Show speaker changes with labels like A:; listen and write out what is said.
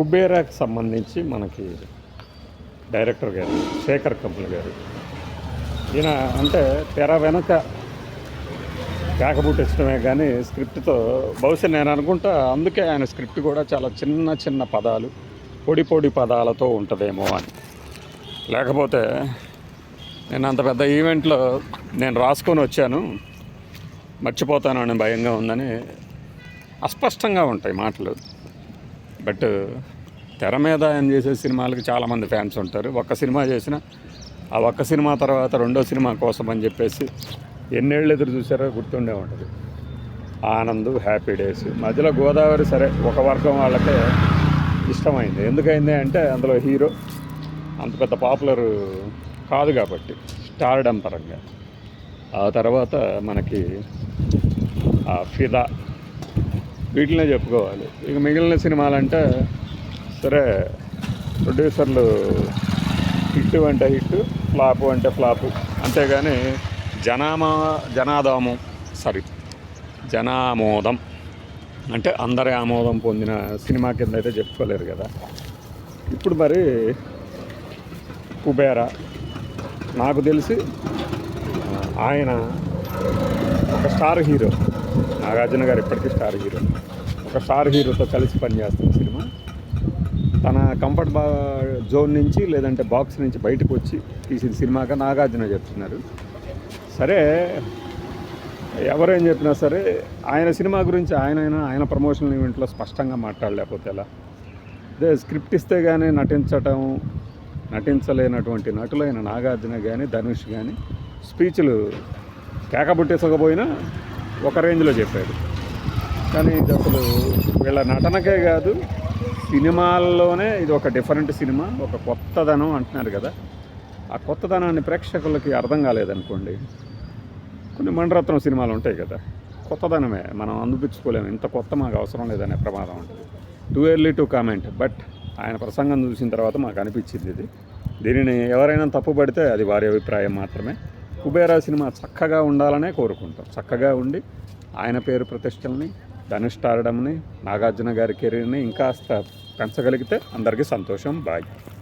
A: కుబేరాకి సంబంధించి మనకి డైరెక్టర్ గారు శేఖర్ కంపెనీ గారు. ఈయన అంటే తెర వెనక ఇష్టమే కానీ స్క్రిప్ట్తో బహుశా నేను అనుకుంటా అందుకే ఆయన స్క్రిప్ట్ కూడా చాలా చిన్న చిన్న పదాలు పొడి పొడి పదాలతో ఉంటుందేమో అని. లేకపోతే నేను అంత పెద్ద ఈవెంట్లో నేను రాసుకొని వచ్చాను మర్చిపోతాను అని భయంగా ఉందని అస్పష్టంగా ఉంటాయి మాటలు. బట్ తెర మీద ఆయన చేసే సినిమాలకి చాలామంది ఫ్యాన్స్ ఉంటారు. ఒక్క సినిమా చేసిన ఆ ఒక్క సినిమా తర్వాత రెండో సినిమా కోసం అని చెప్పేసి ఎన్నేళ్ళు ఎదురు చూసారో గుర్తుండే ఉంటుంది. Anand Happy Days. మధ్యలో గోదావరి సరే ఒక వర్గం వాళ్ళకే ఇష్టమైంది. ఎందుకైంది అంటే అందులో హీరో అంత పెద్ద పాపులర్ కాదు కాబట్టి స్టార్డమ్ పరంగా. ఆ తర్వాత మనకి ఫిదా వీటినే చెప్పుకోవాలి. ఇక మిగిలిన సినిమాలంటే సరే ప్రొడ్యూసర్లు హిట్ అంటే హిట్ ఫ్లాప్ అంటే ఫ్లాప్. అంతేగాని జనామా జనాదామం సారీ జనామోదం. అంటే అందరి ఆమోదం పొందిన సినిమా కింద అయితే చెప్పుకోలేరు కదా. ఇప్పుడు మరి కుబేరా నాకు తెలిసి ఆయన ఒక స్టార్ హీరో. నాగార్జున గారు ఇప్పటికీ స్టార్ హీరో. ఒక స్టార్ హీరోతో కలిసి పనిచేస్తున్న సినిమా. తన కంఫర్ట్ బా జోన్ నుంచి లేదంటే బాక్స్ నుంచి బయటకు వచ్చి తీసిన సినిమాగా నాగార్జున చెప్తున్నారు. సరే ఎవరేం చెప్పినా సరే ఆయన సినిమా గురించి ఆయన ఆయన ప్రమోషనల్ ఈవెంట్లో స్పష్టంగా మాట్లాడలేకపోతే ఎలా? అదే స్క్రిప్ట్ ఇస్తే కానీ నటించటం నటించలేనటువంటి నటులైన నాగార్జున కానీ ధనుష్ కానీ స్పీచ్లు కేకబుట్టేసకపోయినా ఒక రేంజ్లో చెప్పాడు కానీ ఇది అసలు వీళ్ళ నటనకే కాదు సినిమాల్లోనే ఇది ఒక డిఫరెంట్ సినిమా ఒక కొత్తదనం అంటున్నారు కదా. ఆ కొత్తదనాన్ని ప్రేక్షకులకి అర్థం కాలేదనుకోండి కొన్ని మణరత్నం సినిమాలు ఉంటాయి కదా. కొత్తదనమే మనం అందిపించుకోలేము ఇంత కొత్త మాకు అవసరం లేదనే ప్రమాదం ఉంటుంది. Too early to comment but ఆయన ప్రసంగం చూసిన తర్వాత మాకు అనిపించింది ఇది. దీనిని ఎవరైనా తప్పుపడితే అది వారి అభిప్రాయం మాత్రమే. కుబేరా సినిమా చక్కగా ఉండాలనే కోరుకుంటాం. చక్కగా ఉండి ఆయన పేరు ప్రతిష్టల్ని ధనుష్ టారడంని నాగార్జున గారి కెరీర్ని ఇంకాస్త పెంచగలిగితే అందరికీ సంతోషం. బాయ్.